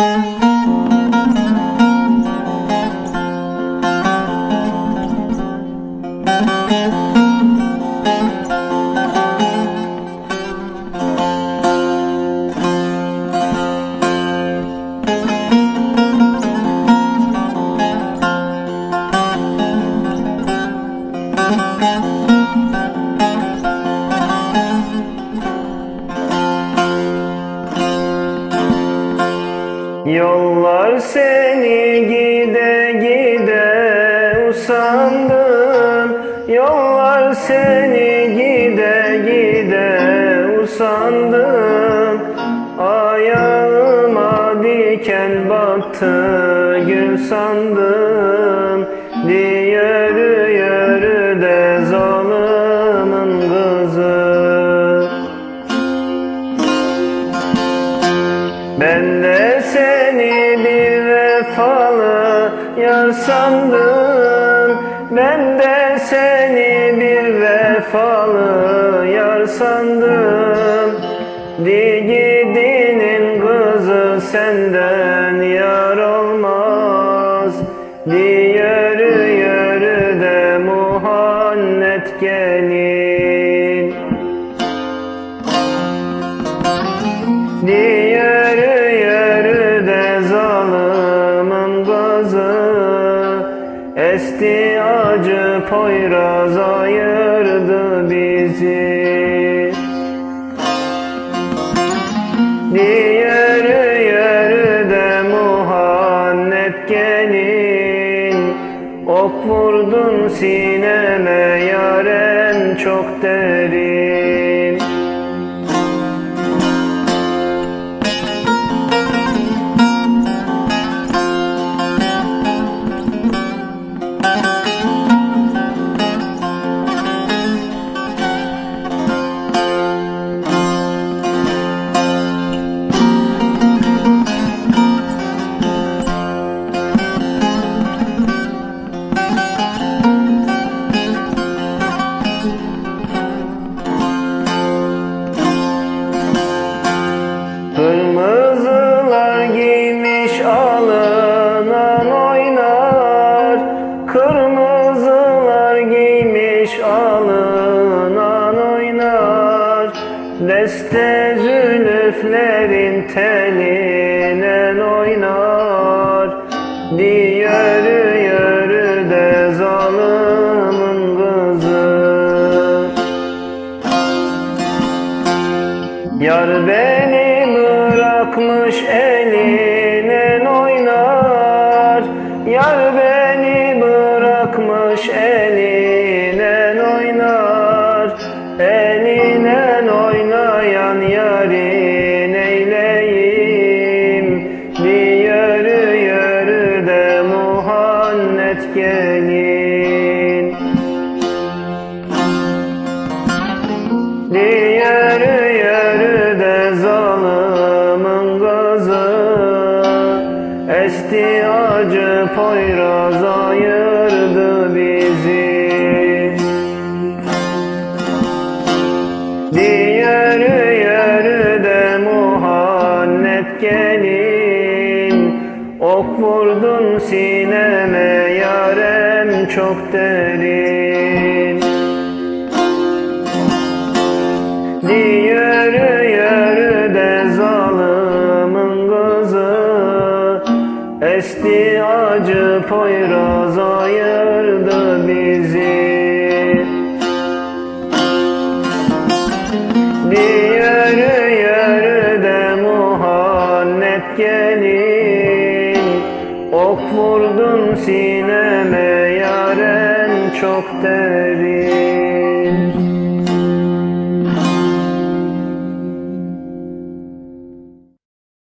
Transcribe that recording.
Música Yollar seni gide gide usandım. Yollar seni gide gide usandım. Ayağıma diken battı gül sandım. Yürü yürü de zalimin kızı. Ben de vefalı yar Ben de seni bir vefalı yar sandım kızı Esti acı poyraz ayırdı bizi. Di yürü yürü de muhannet gelin? Ok vurdun sineme yaren çok derin Deste zülüflerin teline oynar. Di yürü de zalimin kızı. Yar beni bırakmış eline oynar. Yar beni bırakmış eline Yürü yürü de zalimin kızı Esti acı poyraz ayırdı bizi. Yürü yürü de muhannet gelin. Ok vurdun sineme yarem çok derin yürü yürü de zalimin kızı Esti acı poyraz ayırdı bizi. Di yürü yürü de muhannet gelin. Ok vurdun sineme yaren çok derin